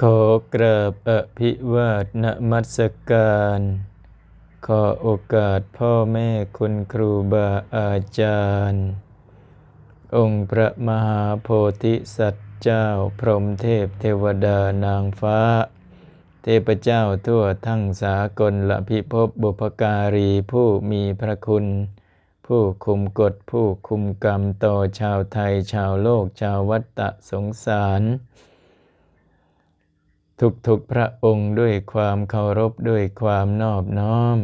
ขอกราบอภิวาทนมัสการ ขอโอกาสพ่อแม่คุณครูบาอาจารย์ องค์พระมหาโพธิสัตว์เจ้าพรหมเทพเทวดานางฟ้า เทพเจ้าทั่วทั้งสากลละพิภพบุพการีผู้มีพระคุณ ผู้คุมกฎผู้คุมกรรมต่อชาวไทยชาวโลกชาววัตตะสงสาร ทุกๆพระองค์ด้วยความเคารพด้วยความนอบน้อม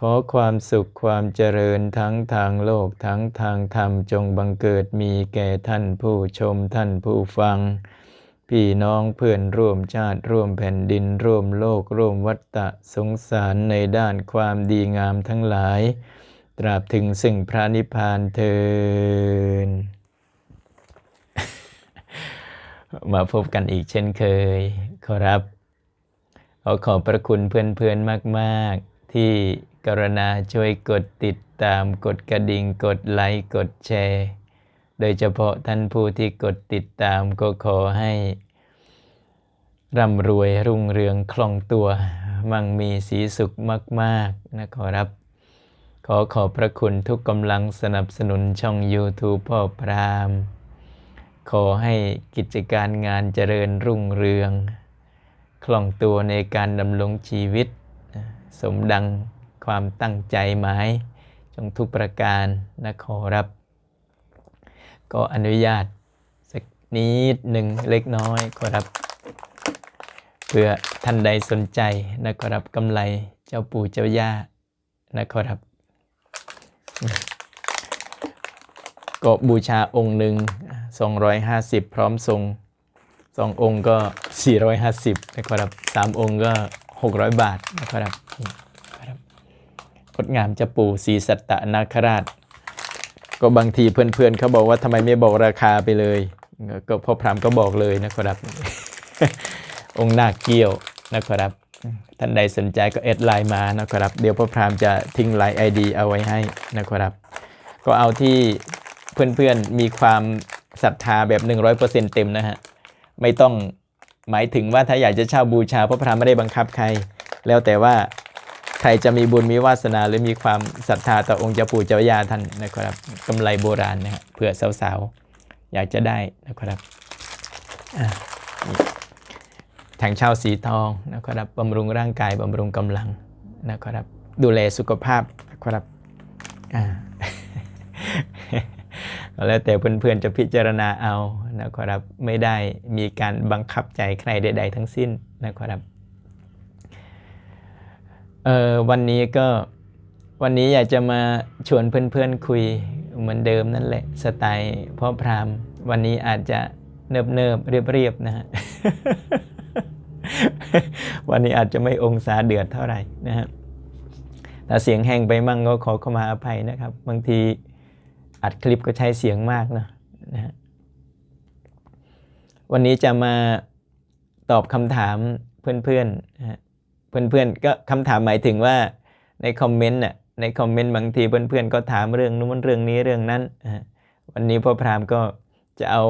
ขอความสุขความเจริญทั้งทางโลกทั้งทางธรรมจงบังเกิดมีแก่ท่านผู้ชมท่านผู้ฟัง พี่น้องเพื่อนร่วมชาติร่วมแผ่นดินร่วมโลกร่วมวัฏฏะสงสารในด้านความดีงามทั้งหลาย ตราบถึงซึ่งพระนิพพานเทิน มาพบกันอีกเช่นเคย ขอรับขอขอบพระคุณเพื่อนๆมากๆ ที่กรุณาช่วยกดติดตามกดกระดิ่งกดไลค์กดแชร์ โดยเฉพาะท่านผู้ที่กดติดตามก็ขอให้ ร่ำรวยรุ่งเรืองคล่องตัว มั่งมีสีสุขมากๆนะขอรับ ขอขอบพระคุณทุกกำลังสนับสนุนช่อง YouTube พ่อพราม ขอให้กิจการงานเจริญรุ่งเรือง คล่องตัวในการดำรงชีวิต สมดังความตั้งใจหมาย จงทุกประการนะขอรับ ก็อนุญาตสักนิดหนึ่งเล็กน้อยขอรับ เพื่อท่านใดสนใจนะขอรับกำไรเจ้าปู่เจ้าย่านะขอรับก็บูชาองค์หนึ่ง 250 พร้อมทรงสององค์ก็ 450นะครับสามองค์ก็ 600 บาทนะครับครับงดงามจะปู่ศรีสัตตนาคราช ก็บางทีเพื่อนๆเขาบอกว่าทำไมไม่บอกราคาไปเลย ก็พ่อพรามก็บอกเลยนะครับ องค์นาคเกี้ยวนะครับท่านใดสนใจก็แอดไลน์มานะครับ เดี๋ยวพ่อพรามจะทิ้งไลน์ ID เอาไว้ให้นะครับ ก็เอาที่เพื่อนๆมีความ ศรัทธาแบบ 100%เต็มนะฮะ ไม่ต้องหมายถึงว่าถ้าอยากจะเช่าบูชาพระพรามไม่ได้บังคับใคร แล้วแต่ว่าใครจะมีบุญมีวาสนาหรือมีความศรัทธาต่อองค์เจ้าปู่เจ้ายาท่านนะครับกำไรโบราณนะฮะเผื่อสาวๆ อยากจะได้นะครับอะนี่ทางเช่าสีทองนะครับบำรุงร่างกายบำรุงกำลังนะครับดูแลสุขภาพนะครับอ่า แล้วแต่เพื่อนๆจะพิจารณาเอานะครับไม่ได้มีการบังคับใจใครใด ๆ ทั้งสิ้นนะครับเออวันนี้ก็วันนี้อยากจะมาชวนเพื่อนๆคุยเหมือนเดิมนั่นแหละสไตล์พ่อพรามวันนี้อาจจะเนิบเนิบๆเรียบๆนะฮะวันนี้อาจจะไม่องศาเดือดเท่าไหร่นะฮะถ้าเสียงแห้งไปมั่งก็ขอเข้ามาอภัยนะครับ บางที อัดคลิปก็ใช้เสียงมากนะนะฮะวันนี้จะมาตอบคำถามเพื่อนๆนะฮะเพื่อนๆก็คำถามหมายถึงว่าในคอมเมนต์น่ะในคอมเมนต์บางทีเพื่อนๆก็ถามเรื่องนู้นเรื่องนี้เรื่องนั้นนะวันนี้พ่อพรามก็จะเอา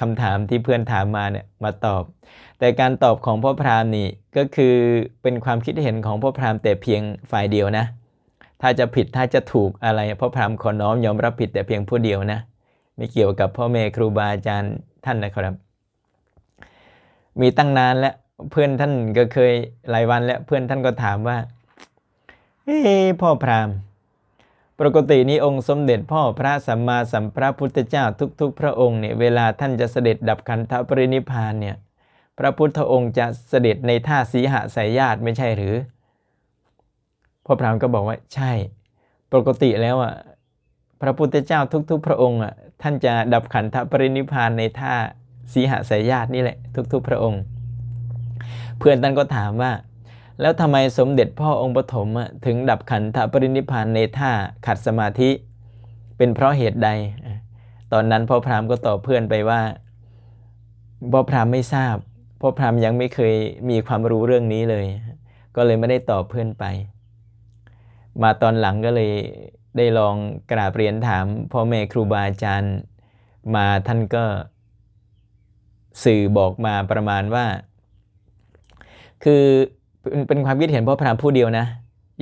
คำถามที่เพื่อนถามมาเนี่ยมาตอบ แต่การตอบของพ่อพรามนี่ก็คือเป็นความคิดเห็นของพ่อพรามแต่เพียงฝ่ายเดียวนะ ถ้าจะผิดถ้าจะถูกอะไรพ่อพรามขอน้อมยอมรับผิดแต่เพียงผู้เดียวนะ ไม่เกี่ยวกับพ่อแม่ครูบาอาจารย์ท่านนะครับ มีตั้งนานแล้วเพื่อนท่านก็เคยหลายวันแล้วเพื่อนท่านก็ถามว่าเฮ้พ่อพรามปกตินี้องค์สมเด็จพ่อพระสัมมาสัมพระพุทธเจ้าทุก ๆ พระองค์เนี่ยเวลาท่านจะเสด็จดับขันธปรินิพานเนี่ยพระพุทธองค์จะเสด็จในท่าสีหสายญาติไม่ใช่หรือ พ่อพรามก็บอกว่าใช่ ปกติแล้วอะพระพุทธเจ้าทุก ๆ พระองค์อะท่านจะดับขันธปรินิพานในท่าสีหสายญาตินี่แหละ ทุก ๆ พระองค์ เพื่อนท่านก็ถามว่า แล้วทำไมสมเด็จพ่อองค์ปฐมอะถึงดับขันธปรินิพพานในท่าขัดสมาธิ เป็นเพราะเหตุใด ตอนนั้นพ่อพรามก็ตอบเพื่อนไปว่าพ่อพรามไม่ทราบพ่อพรามยังไม่เคยมีความรู้เรื่องนี้เลย ก็เลยไม่ได้ตอบเพื่อนไป มาตอนหลังก็เลยได้ลองกราบเรียนถามพ่อแม่ครูบาอาจารย์มาท่านก็สื่อบอกมาประมาณว่า คือเป็นความคิดเห็นพ่อพรามผู้เดียวนะ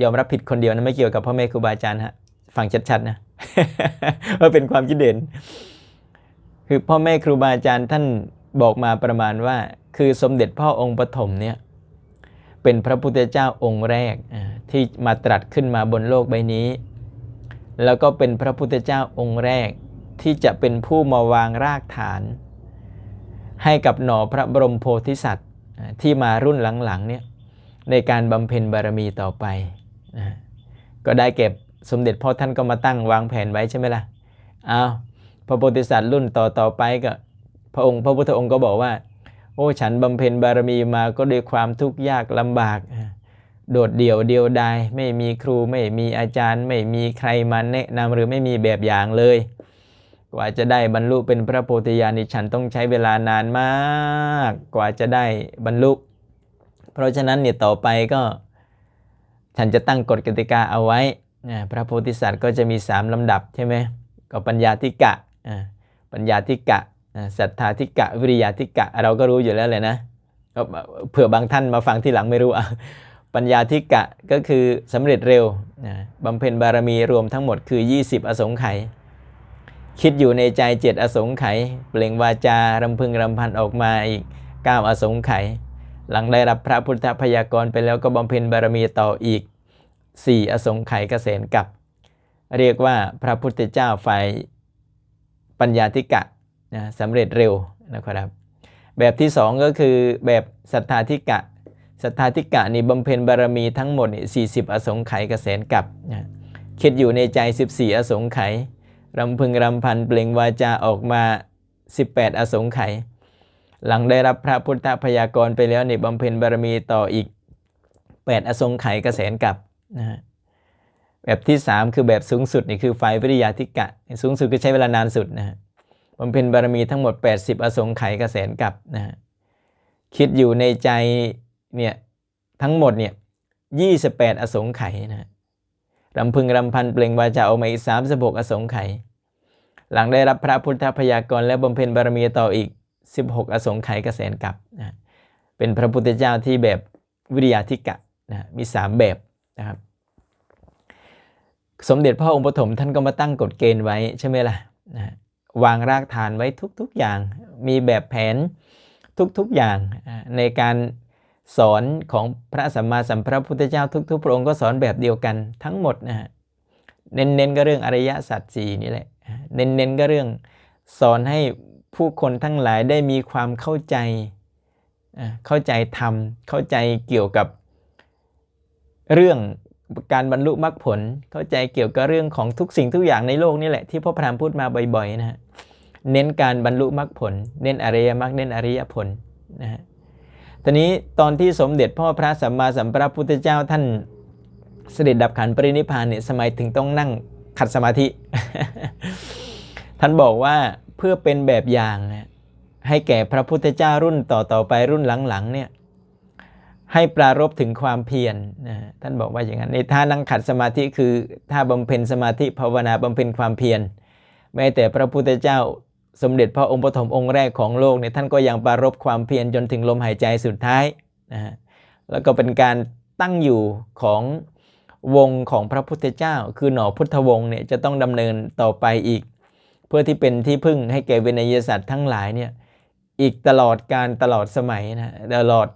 ยอมรับผิดคนเดียวนะไม่เกี่ยวกับพ่อแม่ครูบาอาจารย์ฮะฟังชัดๆนะว่าเป็นความคิดเห็นคือพ่อแม่ครูบาอาจารย์ท่านบอกมาประมาณว่า คือสมเด็จพ่อองค์ปฐมเนี่ย เป็นพระพุทธเจ้าองค์แรกที่มาตรัสขึ้นมาบนโลกใบนี้ แล้วก็เป็นพระพุทธเจ้าองค์แรกที่จะเป็นผู้มาวางรากฐาน ให้กับหน่อพระบรมโพธิสัตว์ที่มารุ่นหลังๆเนี่ยในการบำเพ็ญบารมีต่อไป ก็ได้เก็บสมเด็จพ่อท่านก็มาตั้งวางแผนไว้ใช่ไหมล่ะอ้าวพระโพธิสัตว์รุ่นต่อต่อๆไปก็พระองค์พระพุทธองค์ก็บอกว่า โอ้ฉันบำเพ็ญบารมีมาก็ด้วยความทุกข์ยากลำบาก โดดเดี่ยวเดียวดายไม่มีครูไม่มีอาจารย์ ไม่มีใครมาแนะนำหรือไม่มีแบบอย่างเลย กว่าจะได้บรรลุเป็นพระโพธิญาณนี่ฉันต้องใช้เวลานานมาก กว่าจะได้บรรลุ เพราะฉะนั้นเนี่ยต่อไปก็ ฉันจะตั้งกฎกติกาเอาไว้ พระโพธิสัตว์ก็จะมี 3ลำดับใช่ไหมก็ปัญญาธิกะปัญญาธิกะ ศรัทธาธิกะวิริยาธิกะเราก็รู้อยู่แล้วเลยนะเผื่อบางท่านมาฟังที่หลังไม่รู้อะปัญญาธิกะก็คือสำเร็จเร็วอ่าบำเพ็ญบารมีรวมทั้งหมดคือ 20 อสงไขยคิดอยู่ในใจเจ็ดอสงไขยเปล่งวาจารำพึงรำพันออกมาอีก 9 อสงไขยหลังได้รับพระพุทธพยากรไปแล้วก็บำเพ็ญบารมีต่ออีก 4 อสงไขยเกษณกับ เรียกว่าพระพุทธเจ้าฝ่ายปัญญาธิกะ นะสำเร็จเร็วนะครับ แบบที่ 2 ก็คือแบบศรัทธาธิกะศรัทธาธิกะนี่บำเพ็ญบารมีทั้งหมดนี่40อสงไขยเกษณกับนะคิดอยู่ในใจ 14 อสงไขยรำพึงรำพันเปล่งวาจาออกมา 18 อสงไขยหลังได้รับพระพุทธพยากรไปแล้วนี่บำเพ็ญบารมีต่ออีก 8 อสงไขยเกษณกับนะฮะแบบที่ 3 คือแบบสูงสุดนี่คือไฟวิริยาธิกะ สูงสุดก็ใช้เวลานานสุดนะฮะ บำเพ็ญบารมีทั้งหมด 80 อสงไขยเกษณกับนะฮะคิดอยู่ในใจเนี่ยทั้งหมดเนี่ย28อสงไขยนะฮะรำพึงรำพันเปล่งวาจาออกมาอีกสามสิบกอสงไขยหลังได้รับพระพุทธพยากรและบำเพ็ญบารมีต่ออีก 16 อสงไขยเกษณกับนะเป็นพระพุทธเจ้าที่แบบวิริยาธิกะนะมี 3 แบบนะครับสมเด็จพระองค์ปฐมท่านก็มาตั้งกฎเกณฑ์ไว้ใช่ไหมล่ะนะ วางรากฐานไว้ทุกๆอย่าง มีแบบแผนทุกๆอย่างในการสอนของพระสัมมาสัมพุทธเจ้าทุกๆ พระองค์ก็สอนแบบเดียวกันทั้งหมดนะฮะเน้นๆก็เรื่องอริยสัจสี่นี่แหละเน้นๆก็เรื่องสอนให้ผู้คนทั้งหลายได้มีความเข้าใจเข้าใจธรรมเข้าใจเกี่ยวกับเรื่อง การบรรลุมรรคผล เข้าใจเกี่ยวกับเรื่องของทุกสิ่งทุกอย่างในโลกนี่แหละที่พ่อพรามพูดมาบ่อยๆนะฮะเน้นการบรรลุมรรคผล เน้นอริยมรรคเน้นอริยผลนะฮะทีนี้ตอนที่สมเด็จพ่อพระสัมมาสัมพุทธเจ้าท่านเสด็จดับขันปรินิพานเนี่ยสมัยถึงต้องนั่งขัดสมาธิ ท่านบอกว่าเพื่อเป็นแบบอย่างนะให้แก่พระพุทธเจ้ารุ่นต่อต่อไปรุ่นหลังๆเนี่ย ให้ปรารบถึงความเพียรนะท่านบอกว่าอย่างนั้นในท่านั่งขัดสมาธิคือท่าบำเพ็ญสมาธิภาวนาบำเพ็ญความเพียรแม้แต่พระพุทธเจ้าสมเด็จพระองค์ปฐมองค์แรกของโลกเนี่ยท่านก็ยังปรารบความเพียรจนถึงลมหายใจสุดท้ายนะฮะแล้วก็เป็นการตั้งอยู่ของวงของพระพุทธเจ้า คือหน่อพุทธวงศ์เนี่ยจะต้องดำเนินต่อไปอีก เพื่อที่เป็นที่พึ่งให้แก่เวนยสัตว์ทั้งหลายเนี่ยอีกตลอดการตลอดสมัยนะตลอด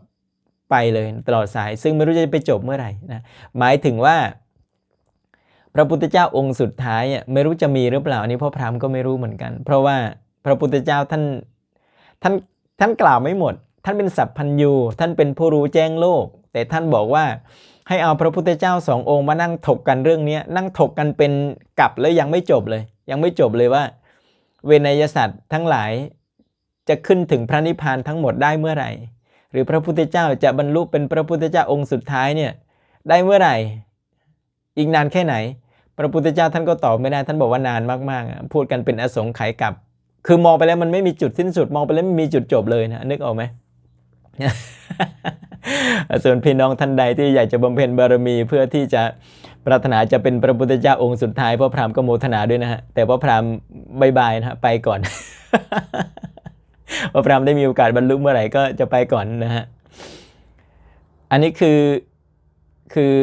ไปเลยตลอดสาย ซึ่งไม่รู้จะไปจบเมื่อไหร่นะหมายถึงว่า พระพุทธเจ้าองค์สุดท้ายอะไม่รู้จะมีหรือเปล่าอันนี้พ่อพรามก็ไม่รู้เหมือนกัน เพราะว่าพระพุทธเจ้าท่านท่านท่านกล่าวไม่หมด ท่านเป็นสัพพัญญูท่านเป็นผู้รู้แจ้งโลก แต่ท่านบอกว่าให้เอาพระพุทธเจ้าสององค์มานั่งถกกันเรื่องนี้นั่งถกกันเป็นกลับแล้วยังไม่จบเลย ยังไม่จบเลยว่า เวนยสัตว์ทั้งหลายจะขึ้นถึงพระนิพพานทั้งหมดได้เมื่อไหร่ หรือพระพุทธเจ้าจะบรรลุเป็นพระพุทธเจ้าองค์สุดท้ายเนี่ยได้เมื่อไหร่ อีกนานแค่ไหน พระพุทธเจ้าท่านก็ตอบไม่ได้ท่านบอกว่านานมากๆ พูดกันเป็นอสงไขยกับ คือมองไปแล้วมันไม่มีจุดสิ้นสุดมองไปแล้วไม่มีจุดจบเลยนะนึกออกไหมส่วนพี่น้องท่านใดที่อยากจะบำเพ็ญบารมีเพื่อที่จะปรารถนาจะเป็นพระพุทธเจ้าองค์สุดท้ายพ่อพรามก็โมทนาด้วยนะฮะแต่พ่อพรามบายบายนะฮะไปก่อน พ่อพระรามได้มีโอกาสบรรลุเมื่อไหร่ก็จะไปก่อนนะฮะ อันนี้คือคือ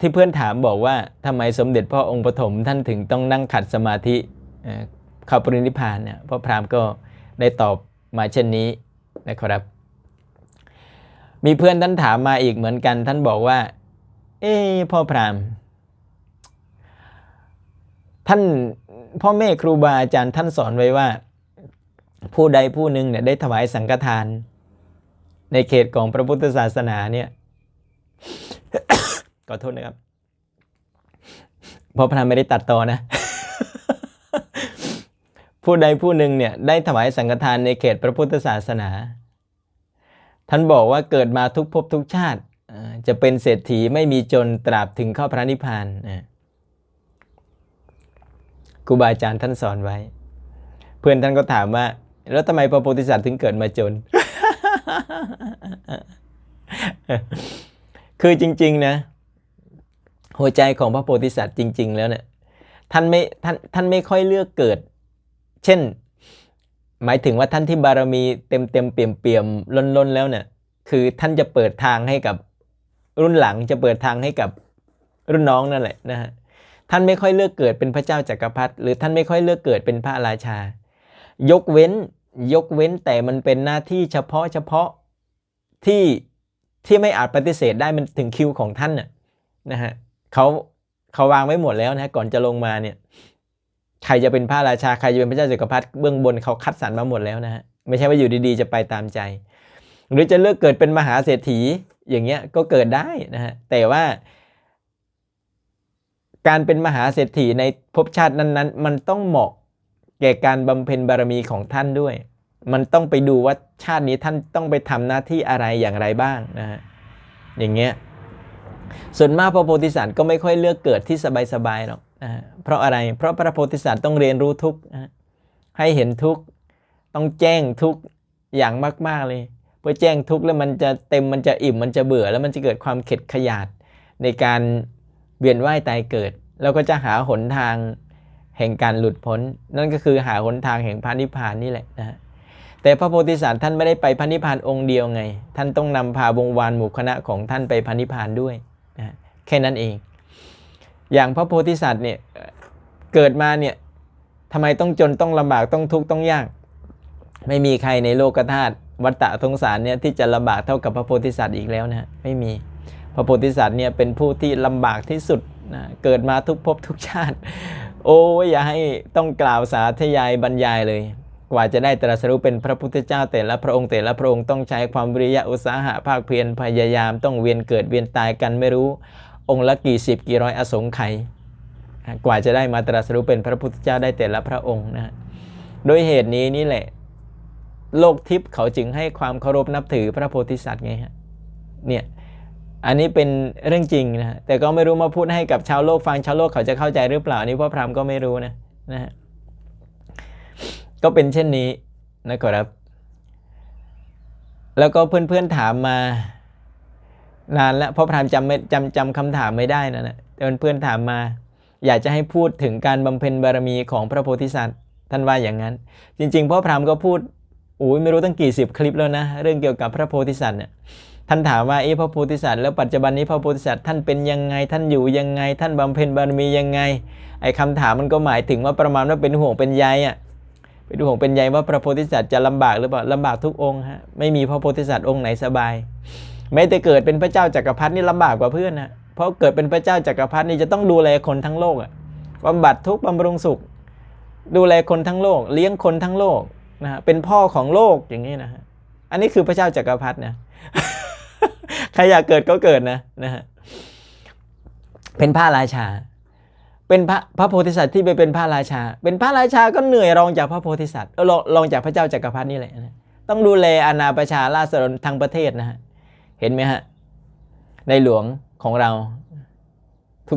ที่เพื่อนถามบอกว่าทำไมสมเด็จพ่อองค์ปฐมท่านถึงต้องนั่งขัดสมาธิเข้าปรินิพานเนี่ยพ่อพราหมณ์ก็ได้ตอบมาเช่นนี้นะครับ มีเพื่อนท่านถามมาอีกเหมือนกัน ท่านบอกว่า เอ้พ่อพราหมณ์ท่านพ่อแม่ครูบาอาจารย์ท่านสอนไว้ว่า ผู้ใดผู้หนึ่งเนี่ยได้ถวายสังฆทาน ในเขตของพระพุทธศาสนาเนี่ยขอโทษนะครับ เพราะพระไม่ได้ตัดต่อนะ ผู้ใดผู้หนึ่งเนี่ยได้ถวายสังฆทานในเขตพระพุทธศาสนา ท่านบอกว่าเกิดมาทุกภพทุกชาติจะเป็นเศรษฐีไม่มีจนตราบถึงเข้าพระนิพพานครูบาอาจารย์ท่านสอนไว้ เพื่อนท่านก็ถามว่า แล้วทำไมพระโพธิสัตว์ถึงเกิดมาจน คือจริง ๆ นะ หัวใจของพระโพธิสัตว์จริง ๆ แล้วเนี่ยท่านไม่ท่านท่านไม่ค่อยเลือกเกิด เช่น หมายถึงว่าท่านที่บารมีเต็มเต็มเปี่ยมเปี่ยมๆล้นล้นๆแล้วเนี่ย คือท่านจะเปิดทางให้กับรุ่นหลังจะเปิดทางให้กับรุ่นน้องนั่นแหละนะฮะท่านไม่ค่อยเลือกเกิดเป็นพระเจ้าจักรพรรดิหรือท่านไม่ค่อยเลือกเกิดเป็นพระราชา ยกเว้น ยกเว้นแต่มันเป็นหน้าที่เฉพาะเฉพาะที่ที่ไม่อาจปฏิเสธได้มันถึงคิวของท่านน่ะนะฮะเขาเขาวางไว้หมดแล้วนะฮะก่อนจะลงมาเนี่ยใครจะเป็นพระราชาใครจะเป็นพระเจ้าจักรพรรดิเบื้องบนเขาคัดสรรมาหมดแล้วนะฮะไม่ใช่ว่าอยู่ดีๆ จะไปตามใจ หรือจะเลือกเกิดเป็นมหาเศรษฐีอย่างเงี้ยก็เกิดได้นะฮะแต่ว่า การเป็นมหาเศรษฐีในภพชาตินั้นๆ มันต้องเหมาะ แก่การบำเพ็ญบารมีของท่านด้วย มันต้องไปดูว่าชาตินี้ท่านต้องไปทำหน้าที่อะไรอย่างไรบ้างนะฮะอย่างเงี้ยส่วนมากพระโพธิสัตว์ก็ไม่ค่อยเลือกเกิดที่สบายๆหรอกนะเพราะอะไรเพราะพระโพธิสัตว์ต้องเรียนรู้ทุกนะให้เห็นทุกต้องแจ้งทุกอย่างมากๆเลยเพื่อแจ้งทุกแล้วมันจะเต็มมันจะอิ่มมันจะเบื่อ แล้วมันจะเกิดความเข็ดขยาดในการเวียนว่ายตายเกิด แล้วก็จะหาหนทาง แห่งการหลุดพ้น นั่นก็คือหาหนทางแห่งพระนิพพานนี่แหละนะฮะแต่พระโพธิสัตว์ท่านไม่ได้ไปพระนิพพานองค์เดียวไง ท่านต้องนำพาวงวานหมู่คณะของท่านไปพระนิพพานด้วยนะแค่นั้นเอง อย่างพระโพธิสัตว์เนี่ยเกิดมาเนี่ยทำไมต้องจนต้องลำบากต้องทุกข์ต้องยาก ไม่มีใครในโลกธาตุวัฏฏะสงสารเนี่ยที่จะลำบากเท่ากับพระโพธิสัตว์อีกแล้วนะฮะไม่มีพระโพธิสัตว์เนี่ยเป็นผู้ที่ลำบากที่สุดนะเกิดมาทุกภพทุกชาติ โอ้ยอย่าให้ต้องกล่าวสาธยายบรรยายเลย กว่าจะได้ตรัสรู้เป็นพระพุทธเจ้าแต่ละพระองค์แต่ละพระองค์ต้องใช้ความวิริยะอุตสาหะภาคเพียรพยายามต้องเวียนเกิดเวียนตายกันไม่รู้ องค์ละกี่สิบกี่ร้อยอสงไขยอ่กว่าจะได้มาตรัสรู้เป็นพระพุทธเจ้าได้แต่ละพระองค์นะโดยเหตุนี้นี่แหละ โลกทิพย์เขาจึงให้ความเคารพนับถือพระโพธิสัตว์ไงฮะเนี่ย อันนี้เป็นเรื่องจริงนะแต่ก็ไม่รู้มาพูดให้กับชาวโลกฟังชาวโลกเขาจะเข้าใจหรือเปล่าอันนี้พ่อพรามก็ไม่รู้นะนะฮะก็เป็นเช่นนี้นะครับ แล้วก็เพื่อนๆถามมานานแล้วพ่อพรามจำไม่จำจำคำถามไม่ได้นะนะแต่เพื่อนๆถามมา อยากจะให้พูดถึงการบำเพ็ญบารมีของพระโพธิสัตว์ท่านว่าอย่างนั้น จริง ๆ พ่อพรามก็พูดโอ้ยไม่รู้ตั้งกี่สิบคลิปแล้วนะ เรื่องเกี่ยวกับพระโพธิสัตว์เนี่ย ท่านถามว่าเอ๊ะพระโพธิสัตว์แล้วปัจจุบันนี้พระโพธิสัตว์ท่านเป็นยังไงท่านอยู่ยังไง ท่านบำเพ็ญบารมียังไงไอ้คำถามมันก็หมายถึงว่าประมาณว่าเป็นห่วงเป็นใยอะเป็นห่วงเป็นใยว่าพระโพธิสัตว์จะลำบากหรือเปล่าลำบากทุกองค์ฮะไม่มีพระโพธิสัตว์องค์ไหนสบายแม้แต่เกิดเป็นพระเจ้าจักรพรรดินี่ลำบากกว่าเพื่อนนะเพราะเกิดเป็นพระเจ้าจักรพรรดินี่จะต้องดูแลคนทั้งโลกอะบำบัดทุกบำรุงสุข ดูแลคนทั้งโลก เลี้ยงคนทั้งโลกนะฮะเป็นพ่อของโลกอย่างนี้นะฮะอันนี้คือพระเจ้าจักรพรรดินะ ใครอยากเกิดก็เกิดนะนะฮะเป็นพระราชา เป็นพระพระโพธิสัตว์ที่ไปเป็นพระราชา เป็นพระราชาก็เหนื่อยรองจากพระโพธิสัตว์รองรองจากพระเจ้าจักรพรรดินี่แหละนะต้องดูแลอาณาประชาราษฎรทั้งประเทศนะฮะเห็นไหมฮะในหลวงของเรา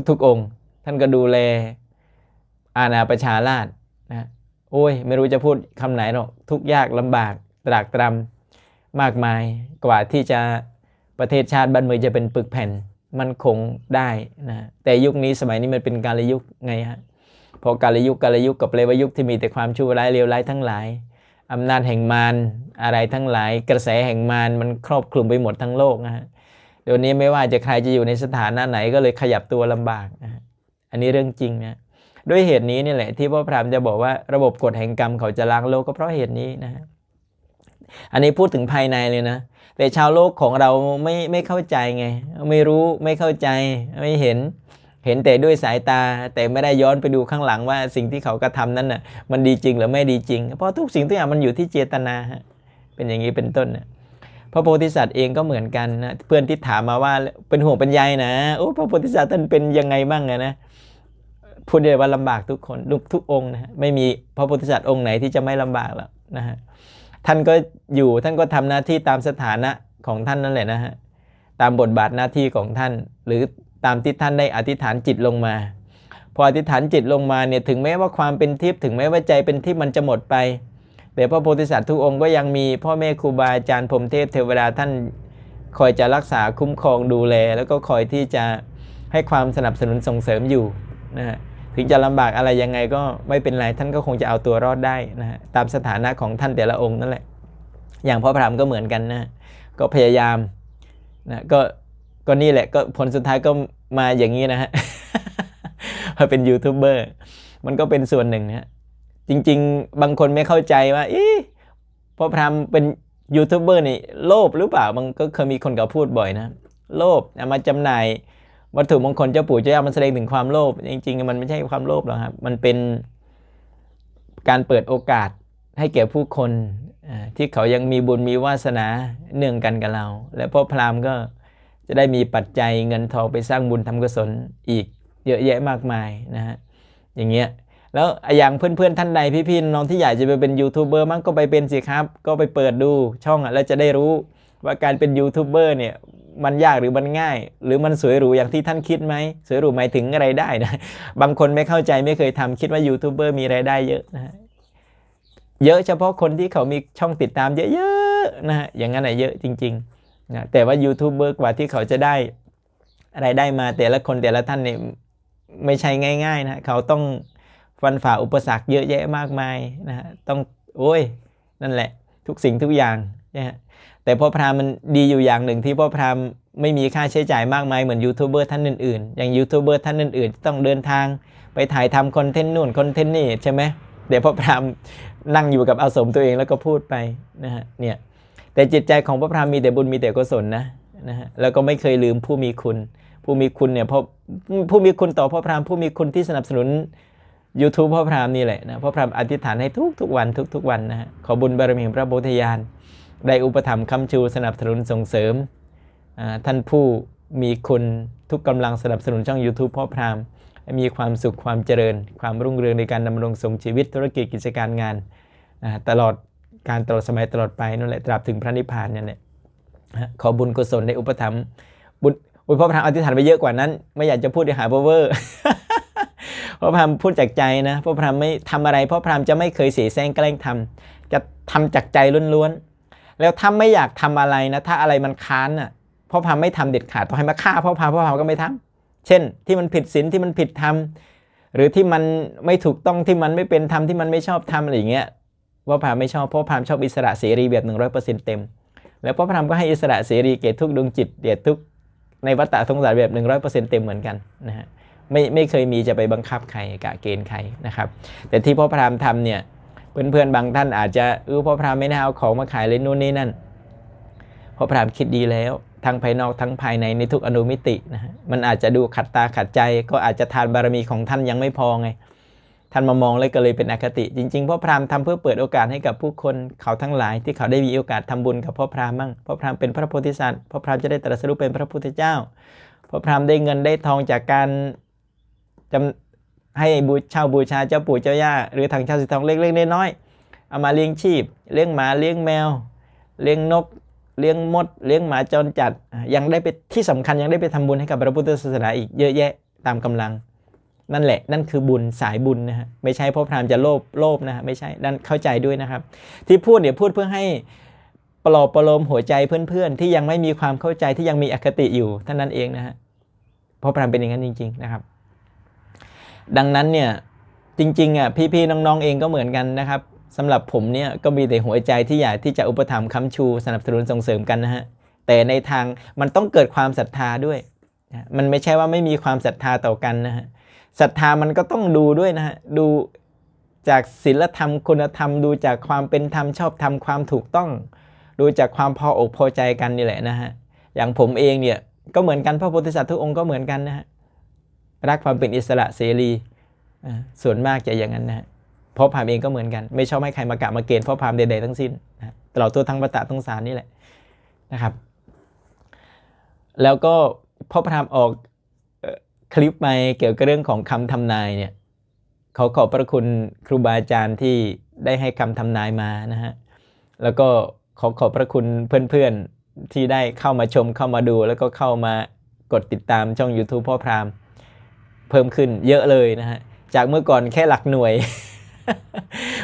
ทุกๆองค์ ท่านก็ดูแลอาณาประชาราษฎรนะโอ้ย ไม่รู้จะพูดคำไหนหรอกทุกยากลำบากตรากตรำมากมายกว่าที่จะ ประเทศชาติบ้านเมืองจะเป็นปึกแผ่นมันคงได้นะแต่ยุคนี้สมัยนี้มันเป็นกาลยุคไงฮะพอกาลยุคกาลยุคกับเลวยุคที่มีแต่ความชั่วร้ายเลวร้ายทั้งหลายอำนาจแห่งมารอะไรทั้งหลาย กระแสแห่งมารมันครอบคลุมไปหมดทั้งโลกนะฮะเดี๋ยวนี้ไม่ว่าจะใครจะอยู่ในสถานะไหนก็เลยขยับตัวลำบากนะอันนี้เรื่องจริงนะด้วยเหตุนี้นี่แหละที่พ่อพรามจะบอกว่าระบบกฎแห่งกรรมเขาจะล้างโลกก็เพราะเหตุนี้นะฮะอันนี้พูดถึงภายในเลยนะ แต่ชาวโลกของเราไม่ไม่เข้าใจไง ไม่รู้ไม่เข้าใจไม่เห็น เห็นแต่ด้วยสายตา แต่ไม่ได้ย้อนไปดูข้างหลังว่าสิ่งที่เขากระทำนั้นน่ะมันดีจริงหรือไม่ดีจริง เพราะทุกสิ่งทุกอย่างมันอยู่ที่เจตนาฮะเป็นอย่างนี้เป็นต้นนะพระโพธิสัตว์เองก็เหมือนกันนะเพื่อนที่ถามมาว่าเป็นห่วงเป็นใยนะโอ้พระโพธิสัตว์ท่านเป็นยังไงบ้างอะนะพูดเลยว่าลำบากทุกคนทุกทุกองนะฮะไม่มีพระโพธิสัตว์องค์ไหนที่จะไม่ลำบากแล้วนะฮะ ท่านก็อยู่ท่านก็ทำหน้าที่ตามสถานะของท่านนั่นแหละนะฮะตามบทบาทหน้าที่ของท่าน หรือตามที่ท่านได้อธิษฐานจิตลงมา พออธิษฐานจิตลงมาเนี่ยถึงแม้ว่าความเป็นทิพย์ถึงแม้ว่าใจเป็นทิพย์มันจะหมดไป แต่พระโพธิสัตว์ทุกองค์ก็ยังมีพ่อแม่ครูบาอาจารย์พรมเทพเทวดาท่านคอยจะรักษาคุ้มครองดูแล แล้วก็คอยที่จะให้ความสนับสนุนส่งเสริมอยู่นะฮะ ถึงจะลำบากอะไรยังไงก็ไม่เป็นไรท่านก็คงจะเอาตัวรอดได้นะฮะตามสถานะของท่านแต่ละองค์นั่นแหละ อย่างพ่อพรามก็เหมือนกันนะก็พยายามนะก็ก็นี่แหละก็ผลสุดท้ายก็มาอย่างนี้นะฮะมาเป็นยูทูบเบอร์มันก็เป็นส่วนหนึ่งนะฮะจริง ๆ บางคนไม่เข้าใจว่าอีพ่อพรามเป็นยูทูบเบอร์นี่โลภหรือเปล่ามันก็เคยมีคนกับพูดบ่อยนะ โลภมาจำหน่าย วัตถุมงคลเจ้าปู่เจ้าย่ามันแสดงถึงความโลภจริงๆ มันไม่ใช่ความโลภหรอกครับ มันเป็นการเปิดโอกาสให้แก่ผู้คนที่เขายังมีบุญมีวาสนาเนื่องกันกับเรา และพ่อพราหมก็จะได้มีปัจจัยเงินทองไปสร้างบุญทำกุศลอีกเยอะแยะมากมายนะฮะอย่างเงี้ยแล้วอย่างเพื่อนๆท่านใดพี่ๆน้องที่อยากจะไปเป็นยูทูบเบอร์มั่งก็ไปเป็นสิครับ ก็ไปเปิดดูช่องอะแล้วจะได้รู้ว่าการเป็นยูทูบเบอร์เนี่ย มันยากหรือมันง่าย หรือมันสวยหรูอย่างที่ท่านคิดไหมสวยหรูหมายถึงอะไรได้นะบางคนไม่เข้าใจไม่เคยทำคิดว่ายูทูบเบอร์มีรายได้เยอะนะฮะเยอะเฉพาะคนที่เขามีช่องติดตามเยอะๆนะฮะอย่างนั้นอะเยอะจริงๆนะแต่ว่ายูทูบเบอร์กว่าที่เขาจะได้รายได้มาแต่ละคนแต่ละท่านเนี่ยไม่ใช่ง่ายๆนะเขาต้องฟันฝ่าอุปสรรคเยอะแยะมากมายนะฮะต้องโอ้ยนั่นแหละทุกสิ่งทุกอย่างนะฮะ แต่พ่อพรามมันดีอยู่อย่างหนึ่งที่พ่อพรามไม่มีค่าใช้จ่ายมากมายเหมือนยูทูบเบอร์ท่านอื่นๆ อย่างยูทูบเบอร์ท่านอื่นๆต้องเดินทางไปถ่ายทำคอนเทนต์นู่นคอนเทนต์นี่ใช่ไหมเดี๋ยวพ่อพรามนั่งอยู่กับอาสมตัวเองแล้วก็พูดไปนะฮะเนี่ยแต่จิตใจของพ่อพรามมีแต่บุญมีแต่กุศลนะนะฮะแล้วก็ไม่เคยลืมผู้มีคุณ ผู้มีคุณเนี่ยพราะผู้มีคุณต่อพ่อพรามผู้มีคุณที่สนับสนุน YouTube พ่อพรามนี่แหละนะพ่อพรามอธิษฐานให้ทุกทุกวันทุกทุกวันนะฮะขอบุญบารมีพระโพธิญาณ ได้อุปถัมภ์คำชูสนับสนุนส่งเสริม ท่านผู้มีคุณทุกกำลังสนับสนุนช่อง YouTube พ่อพรามมีความสุขความเจริญ ความรุ่งเรืองในการดำรงส่งชีวิตธุรกิจกิจการงาน ตลอดการตลอดสมัยตลอดไปนั่นแหละตราบถึงพระนิพพานเนี่ยแหละขอบุญกุศลในอุปถัมภ์บุญบุญพ่อพรามอธิษฐานไปเยอะกว่านั้น ไม่อยากจะพูดในหาเวอร์พ่อพรามพูดจากใจนะพ่อพรามไม่ทำอะไรพ่อพรามจะไม่เคยเสียแซงแกล้งทำจะทำจากใจล้วนๆ แล้วถ้าไม่อยากทำอะไรนะถ้าอะไรมันค้านอะพ่อพรามไม่ทำเด็ดขาดต่อให้มาฆ่าพ่อพรามพ่อพรามก็ไม่ทำเช่น ที่มันผิดศีลที่มันผิดธรรมหรือที่มันไม่ถูกต้องที่มันไม่เป็นธรรมที่มันไม่ชอบทำอะไรอย่างเงี้ยพ่อพรามไม่ชอบพ่อพรามชอบอิสระเสรีแบบ100%เปอร์เซ็นต์เต็ม แล้วพ่อพรามก็ให้อิสระเสรีแก่ทุกดวงจิตแก่ทุกในวัฏฏะสงสารแบบ100%เต็มเหมือนกันนะฮะไม่ไม่เคยมีจะไปบังคับใครกะเกณฑ์ใครนะครับ แต่ที่พ่อพรามทำเนี่ย เพื่อนๆบางท่านอาจจะเออพ่อพรามไม่ได้เอาของมาขายเลยนู่นนี่นั่นพ่อพรามคิดดีแล้ว ทั้งภายนอกทั้งภายในในทุกอนุมิตินะฮะมันอาจจะดูขัดตาขัดใจ ก็อาจจะทานบารมีของท่านยังไม่พอไงท่านมามองเลยก็เลยเป็นอคติ จริงๆพ่อพรามทำเพื่อเปิดโอกาสให้กับผู้คนเขาทั้งหลาย ที่เขาได้มีโอกาสทำบุญกับพ่อพรามมั่งพ่อพรามเป็นพระโพธิสัตว์พ่อพรามจะได้ตรัสรู้เป็นพระพุทธเจ้าพ่อพรามได้เงินได้ทองจากการจำ ให้บูชาบูชาเจ้าปู่เจ้าย่าหรือทางชาติสีทองเล็กๆน้อยๆเอามาเลี้ยงชีพ เลี้ยงหมาเลี้ยงแมว เลี้ยงนก เลี้ยงมด เลี้ยงหมาจรจัด ยังได้ไปที่สำคัญยังได้ไปทำบุญให้กับพระพุทธศาสนาอีกเยอะแยะตามกำลัง นั่นแหละนั่นคือบุญสายบุญนะฮะไม่ใช่เพราะพรามจะโลภโลภนะฮะไม่ใช่นั่นเข้าใจด้วยนะครับ ที่พูดเดี๋ยวพูดเพื่อให้ปลอบประโลมหัวใจเพื่อนๆ ที่ยังไม่มีความเข้าใจที่ยังมีอคติอยู่เท่านั้นเองนะฮะเพราะพรามเป็นอย่างนั้นจริง ๆ นะครับ ดังนั้นเนี่ยจริงๆอะพี่ๆน้องๆเองก็เหมือนกันนะครับสำหรับผมเนี่ยก็มีแต่หัวใจที่อยากที่จะอุปถัมภ์ค้ำชูสนับสนุนส่งเสริมกันนะฮะแต่ในทางมันต้องเกิดความศรัทธาด้วย มันไม่ใช่ว่าไม่มีความศรัทธาต่อกันนะฮะศรัทธามันก็ต้องดูด้วยนะฮะดูจากศีลธรรมคุณธรรม ดูจากความเป็นธรรมชอบธรรมความถูกต้อง ดูจากความพออกพอใจกันนี่แหละนะฮะอย่างผมเองเนี่ยก็เหมือนกันพระโพธิสัตว์ทุกองค์ก็เหมือนกันนะฮะ รักความเป็นอิสระเสรีส่วนมากจะอย่างนั้นนะเพราะพามเองก็เหมือนกัน ไม่ชอบให้ใครมากะมาเกณฑ์เพราะพามใดๆทั้งสิ้นนะตลอดตัวทั้งปตะทั้งสารนี่แหละนะครับ แล้วก็พ่อพระธรรมออกคลิปมาเกี่ยวกับเรื่องของคำทำนายเนี่ยเขาขอบพระคุณครูบาอาจารย์ที่ได้ให้คำทำนายมานะฮะแล้วก็ขอขอบพระคุณเพื่อนๆที่ได้เข้ามาชมเข้ามาดู แล้วก็เข้ามากดติดตามช่อง YouTube พ่อพราม เพิ่มขึ้นเยอะเลยนะฮะจากเมื่อก่อนแค่หลักหน่วย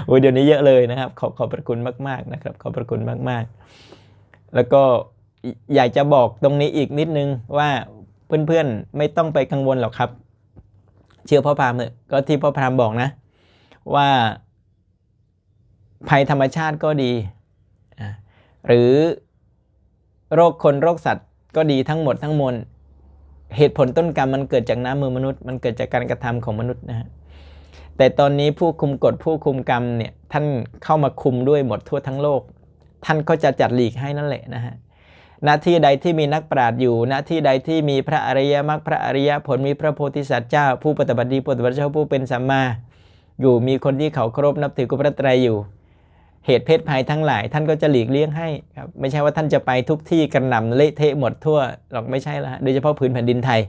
โอ้เดี๋ยวนี้เยอะเลยนะครับ ขอขอบพระคุณมาก ๆนะครับ ขอบพระคุณมาก ๆ แล้วก็อยากจะบอกตรงนี้อีกนิดนึงว่าเพื่อนๆไม่ต้องไปกังวลหรอกครับ เชื่อพ่อพรามเถอก็ที่พ่อพรามบอกนะ ว่าภัยธรรมชาติก็ดี หรือโรคคนโรคสัตว์ก็ดีทั้งหมดทั้งมวล เหตุผลต้นกรรมมันเกิดจากน้ำมือมนุษย์ มันเกิดจากการกระทำของมนุษย์นะฮะแต่ตอนนี้ผู้คุมกฎผู้คุมกรรมเนี่ยท่านเข้ามาคุมด้วยหมดทั่วทั้งโลก ท่านก็จะจัดหลีกให้นั่นแหละนะฮะหน้าที่ใดที่มีนักปราชญ์อยู่หน้าที่ใดที่มีพระอริยมรรคพระอริยผลมีพระโพธิสัตว์เจ้า ผู้ปฏิบัติดีปฏิบัติชอบผู้เป็นสัมมาอยู่มีคนที่เขาเคารพนับถือกุพระไตรยอยู่ เหตุเพศภัยทั้งหลาย ท่านก็จะหลีกเลี่ยงให้ครับไม่ใช่ว่าท่านจะไปทุกที่กระหน่ำเละเทะหมดทั่วหรอกไม่ใช่ละโดยเฉพาะผืนแผ่นดินไทย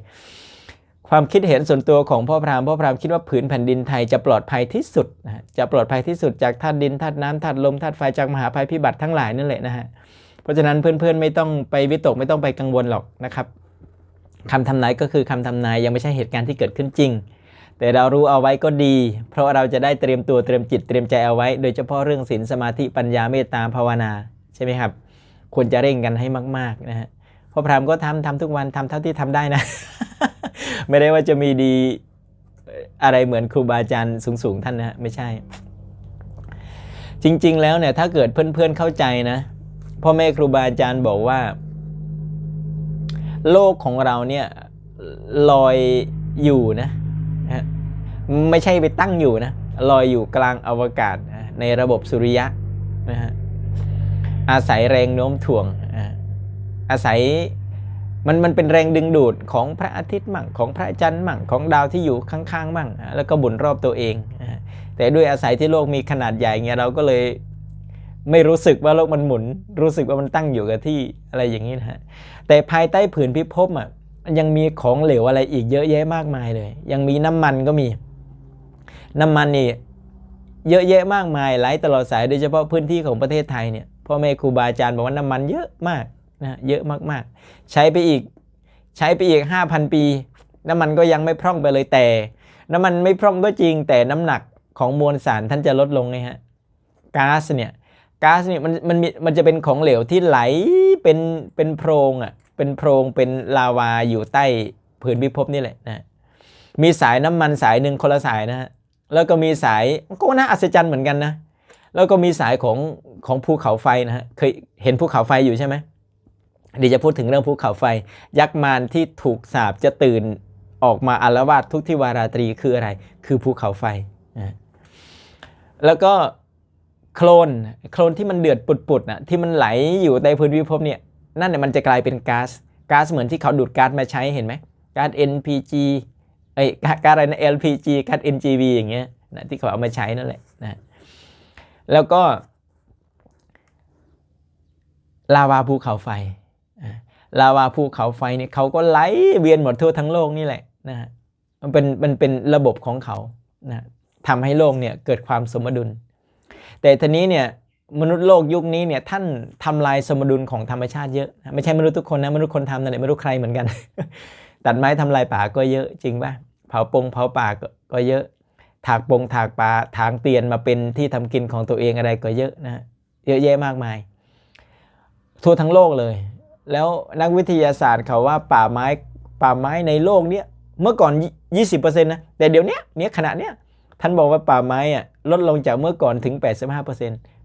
ความคิดเห็นส่วนตัวของพ่อพราหมณ์พ่อพราหมณ์คิดว่าผืนแผ่นดินไทยจะปลอดภัยที่สุดนะฮะจะปลอดภัยที่สุดจากธาตุดินธาตุน้ำธาตุลมธาตุไฟจากมหาภัยพิบัติทั้งหลายนั่นแหละนะฮะเพราะฉะนั้นเพื่อนๆไม่ต้องไปวิตกไม่ต้องไปกังวลหรอกนะครับคำทำนายก็คือคำทำนายยังไม่ใช่เหตุการณ์ที่เกิดขึ้นจริง แต่เรารู้เอาไว้ก็ดี เพราะเราจะได้เตรียมตัวเตรียมจิตเตรียมใจเอาไว้ โดยเฉพาะเรื่องศีลสมาธิปัญญาเมตตาภาวนาใช่ไหมครับ ควรจะเร่งกันให้มากๆนะฮะพราะพรามก็ทำทำทุกวันทำเท่าที่ทำได้นะ ไม่ได้ว่าจะมีดีอะไรเหมือนครูบาอาจารย์สูงๆท่านนะฮะไม่ใช่ จริง ๆ แล้วเนี่ยถ้าเกิดเพื่อนๆเข้าใจนะพ่อแม่ครูบาอาจารย์บอกว่า โลกของเราเนี่ยลอยอยู่นะ ฮะไม่ใช่ไปตั้งอยู่นะลอยอยู่กลางอวกาศในระบบสุริยะนะฮะอาศัยแรงโน้มถ่วงอาศัยมันมันเป็นแรงดึงดูดของพระอาทิตย์มั่งของพระจันทร์มั่งของดาวที่อยู่ข้างๆมั่งแล้วก็บุนรอบตัวเองแต่ด้วยอาศัยที่โลกมีขนาดใหญ่เงี้ยเราก็เลยไม่รู้สึกว่าโลกมันหมุน รู้สึกว่ามันตั้งอยู่กับที่อะไรอย่างนี้นะฮะแต่ภายใต้ผืนพิภพอะ ยังมีของเหลวอะไรอีกเยอะแยะมากมายเลย ยังมีน้ำมันก็มี น้ำมันนี่เยอะแยะมากมายไหลตลอดสายโดยเฉพาะพื้นที่ของประเทศไทยเนี่ยพ่อแม่ครูบาอาจารย์บอกว่าน้ำมันเยอะมากนะเยอะมากๆ ใช้ไปอีกใช้ไปอีก 5,000 ปี น้ำมันก็ยังไม่พร่องไปเลยแต่ น้ำมันไม่พร่องก็จริง แต่น้ำหนักของมวลสารท่านจะลดลงไงฮะก๊าซเนี่ยก๊าซเนี่ยมันมันมันจะเป็นของเหลวที่ไหลเป็นเป็นโพรงอะ เป็นโพรงเป็นลาวาอยู่ใต้ผืนพิภพนี่แหละนะมีสายน้ำมันสายหนึ่งคนละสายนะฮะแล้วก็มีสายก็น่าอัศจรรย์เหมือนกันนะแล้วก็มีสายของของภูเขาไฟนะฮะเคยเห็นภูเขาไฟอยู่ใช่ไหมเดี๋ยวจะพูดถึงเรื่องภูเขาไฟ ยักษ์มารที่ถูกสาบจะตื่นออกมาอารวาสทุกที่วาราตรีคืออะไร คือภูเขาไฟนะแล้วก็โคลนโคลนที่มันเดือดปุดๆนะที่มันไหลอยู่ในพื้นพิภพเนี่ย นั่นเนี่ยมันจะกลายเป็นก๊าซก๊าซเหมือนที่เขาดูดก๊าซมาใช้เห็นไหมก๊าซ NPG เอ้ยก๊าซอะไรนะ LPG ก๊าซ NGV อย่างเงี้ยนะที่เขาเอามาใช้นั่นแหละนะแล้วก็ลาวาภูเขาไฟลาวาภูเขาไฟเนี่ยเขาก็ไหลเวียนหมดทั่วทั้งโลกนี่แหละนะฮะมันเป็นมันเป็นระบบของเขานะทำให้โลกเนี่ยเกิดความสมดุล แต่ทีนี้เนี่ย มนุษย์โลกยุคนี้เนี่ยท่านทำลายสมดุลของธรรมชาติเยอะ ไม่ใช่มนุษย์ทุกคนนะมนุษย์คนทำนั่นแหละไม่รู้ใครเหมือนกัน ตัดไม้ทำลายป่าก็เยอะจริงป่ะเผาปงเผาป่าก็เยอะ ถากปงถากป่าถางเตียนมาเป็นที่ทำกินของตัวเองอะไรก็เยอะนะเยอะแยะมากมาย ทั่วทั้งโลกเลย แล้วนักวิทยาศาสตร์เขาว่าป่าไม้ป่าไม้ในโลกเนี้ยเมื่อก่อน 20%นะแต่เดี๋ยวนี้เนี้ยขณะเนี้ยท่านบอกว่าป่าไม้อะลดลงจากเมื่อก่อนถึง 85%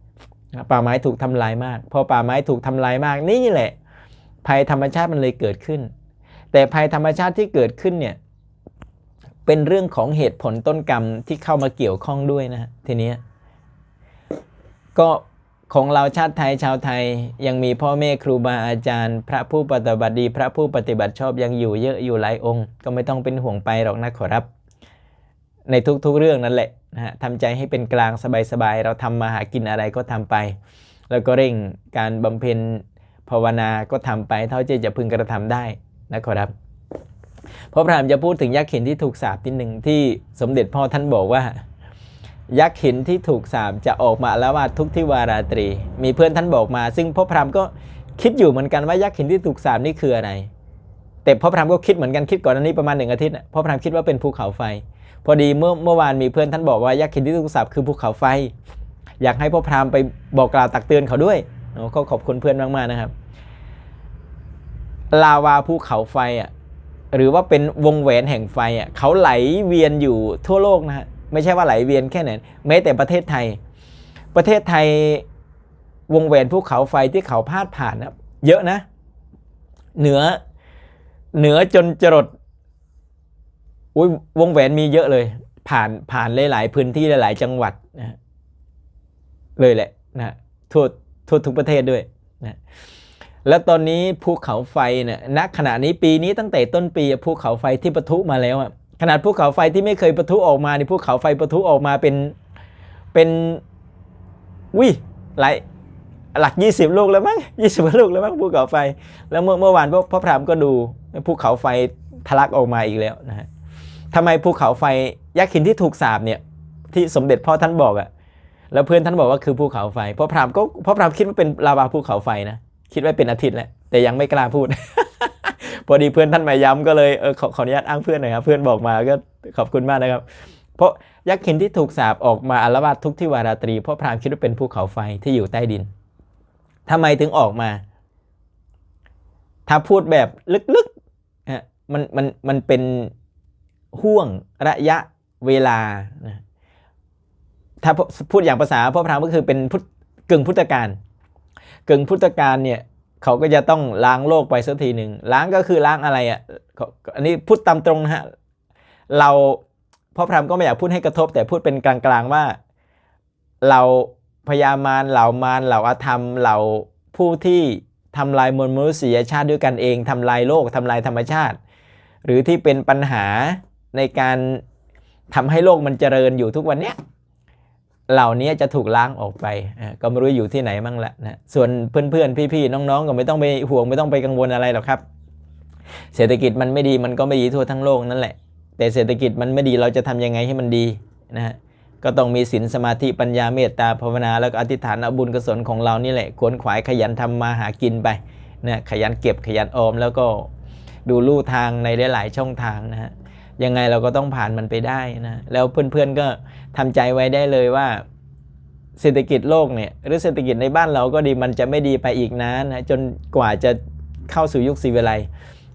ป่าไม้ถูกทำลายมาก พอป่าไม้ถูกทำลายมากนี่แหละ ภัยธรรมชาติมันเลยเกิดขึ้น แต่ภัยธรรมชาติที่เกิดขึ้นเนี่ยเป็นเรื่องของเหตุผลต้นกรรมที่เข้ามาเกี่ยวข้องด้วยนะทีนี้ก็ของเราชาติไทยชาวไทยยังมีพ่อแม่ครูบาอาจารย์ พระผู้ปฏิบัติดี พระผู้ปฏิบัติชอบยังอยู่เยอะอยู่หลายองค์ ก็ไม่ต้องเป็นห่วงไปหรอกนะขอรับ ในทุกๆเรื่องนั่นแหละนะฮะทำใจให้เป็นกลางสบายๆ เราทำมาหากินอะไรก็ทำไป แล้วก็เร่งการบำเพ็ญภาวนาก็ทำไป เท่าที่จะพึงกระทำได้นะขอรับพระพรามจะพูดถึงยักษ์หินที่ถูกสาปนิดหนึ่งที่สมเด็จพ่อท่านบอกว่า ยักษ์หินที่ถูกสาปจะออกมาแล้วว่าดทุกที่วาราตรี มีเพื่อนท่านบอกมา ซึ่งพ่อพรามก็คิดอยู่เหมือนกันว่ายักษ์หินที่ถูกสาปนี่คืออะไร แต่พ่อพรามก็คิดเหมือนกันคิดก่อนอันนี้ประมาณหนึ่งอาทิตย์น่ะพรามคิดว่าเป็นภูเขาไฟ พอดีเมื่อเมื่อวานมีเพื่อนท่านบอกว่ายักษ์หินที่ถูกสาปคือภูเขาไฟ อยากให้พ่อพรามไปบอกกล่าวตักเตือนเขาด้วยก็ขอบคุณเพื่อนมากๆนะครับ ลาวาภูเขาไฟอะหรือว่าเป็นวงแหวนแห่งไฟอะเขาไหลเวียนอยู่ทั่วโลกนะฮะไม่ใช่ว่าไหลเวียนแค่ไหนแม้แต่ประเทศไทย ประเทศไทยวงแหวนภูเขาไฟที่เขาพาดผ่านนะเยอะนะ เหนือเหนือจนจรด อุ้ยวงแหวนมีเยอะเลย ผ่านผ่านหลายๆพื้นที่หลาย ๆ จังหวัดนะเลยแหละนะทั่วทั่วทุกประเทศด้วยนะแล้วตอนนี้ภูเขาไฟเนี่ยณขณะนี้ปีนี้ตั้งแต่ต้นปีภูเขาไฟที่ปะทุมาแล้วอะขนาดภูเขาไฟที่ไม่เคยปะทุออกมาในภูเขาไฟปะทุออกมาเป็นเป็นวิหลายหลัก 20 ลูกแล้วมั้ง20ลูกแล้วมั้งภูเขาไฟ แล้วเมื่อเมื่อวานพ่อพ่อพรามก็ดูภูเขาไฟทะลักออกมาอีกแล้วนะฮะ ทำไมภูเขาไฟยักษ์หินที่ถูกสาบเนี่ยที่สมเด็จพ่อท่านบอกอะแล้วเพื่อนท่านบอกว่าคือภูเขาไฟพ่อพรามก็พ่อพรามคิดว่าเป็นลาวาภูเขาไฟนะคิดไว้เป็นอาทิตย์แล้วแต่ยังไม่กล้าพูด พอดีเพื่อนท่านมาย้ำก็เลยเออขอขออนุญาตอ้างเพื่อนหน่อยครับเพื่อนบอกมาก็ขอบคุณมากนะครับ เพราะยักษ์หินที่ถูกสาบออกมาอารวาสทุกที่วาราตรีเพราะพรามคิดว่าเป็นภูเขาไฟที่อยู่ใต้ดินทำไมถึงออกมา ถ้าพูดแบบลึกๆฮะมันมันมันเป็น ห่วงระยะเวลานะถ้าพูดอย่างภาษาพ่อพรามก็คือเป็นพุทธกึ่งพุทธกาลกึ่งพุทธกาลเนี่ยเขาก็จะต้องล้างโลกไปสักทีหนึ่งล้างก็คือล้างอะไรอะอันนี้พูดตามตรงนะฮะเราพ่อพรามก็ไม่อยากพูดให้กระทบ แต่พูดเป็นกลางๆว่า เราพยามารเหล่ามารเหล่าอาธรรมเหล่าผู้ที่ทำลายมวลมนุษยชาติด้วยกันเองทำลายโลกทำลายธรรมชาติ หรือที่เป็นปัญหา ในการทำให้โลกมันเจริญอยู่ทุกวันเนี้ยเหล่านี้จะถูกล้างออกไป ก็ไม่รู้อยู่ที่ไหนมั่งละนะ ส่วนเพื่อนๆ พี่ๆ น้องๆ ก็ไม่ต้องไปห่วงไม่ต้องไปกังวลอะไรหรอกครับ เศรษฐกิจมันไม่ดีมันก็ไม่ดีทั่วทั้งโลกนั่นแหละ แต่เศรษฐกิจมันไม่ดีเราจะทำยังไงให้มันดีนะฮะ ก็ต้องมีศีลสมาธิปัญญาเมตตาภาวนาแล้วก็อธิษฐานเอาบุญกุศลของเรานี่แหละขวนขวายขยันทำมาหากินไปนะขยันเก็บขยันออมแล้วก็ดูลู่ทางในหลายๆช่องทางนะฮะ ยังไงเราก็ต้องผ่านมันไปได้นะแล้วเพื่อนๆก็ทำใจไว้ได้เลยว่า เศรษฐกิจโลกเนี่ยหรือเศรษฐกิจในบ้านเราก็ดีมันจะไม่ดีไปอีกนานนะจนกว่าจะเข้าสู่ยุคสีวิไลย์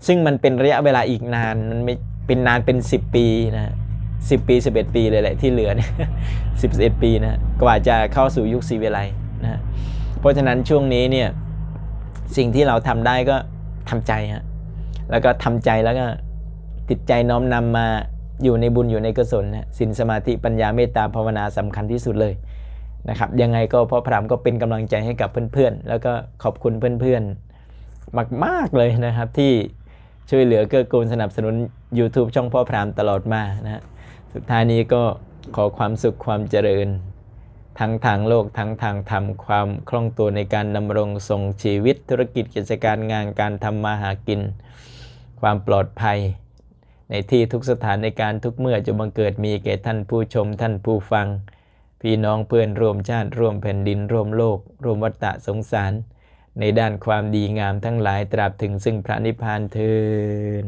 ซึ่งมันเป็นระยะเวลาอีกนานมันไม่เป็นนานเป็น 10 ปีนะสิปี 11 ปีเลยแหละที่เหลือเนี่ย11ปีนะกว่าจะเข้าสู่ยุคสีวิไลย์นะเพราะฉะนั้นช่วงนี้เนี่ยสิ่งที่เราทำได้ก็ทำใจฮะแล้วก็ทำใจแล้วก็ ติดใจน้อมนำมาอยู่ในบุญอยู่ในกุศลนะสินสมาธิปัญญาเมตตาภาวนาสำคัญที่สุดเลยนะครับยังไงก็พ่อพรามก็เป็นกำลังใจให้กับเพื่อนๆ แล้วก็ขอบคุณเพื่อนๆ มากๆเลยนะครับที่ช่วยเหลือเกื้อกูลสนับสนุน YouTube ช่องพ่อพรามตลอดมานะสุดท้ายนี้ก็ขอความสุขความเจริญ ทั้งทางโลกทั้งทางธรรมความคล่องตัวในการดำรงทรงชีวิตธุรกิจกิจการงานการทำมาหากิน ความปลอดภัย ในที่ทุกสถานในการทุกเมื่อจะบังเกิดมีแก่ท่านผู้ชมท่านผู้ฟัง พี่น้องเพื่อนร่วมชาติร่วมแผ่นดินร่วมโลก ร่วมวัฏสงสาร ในด้านความดีงามทั้งหลายตราบถึงซึ่งพระนิพพานเทิน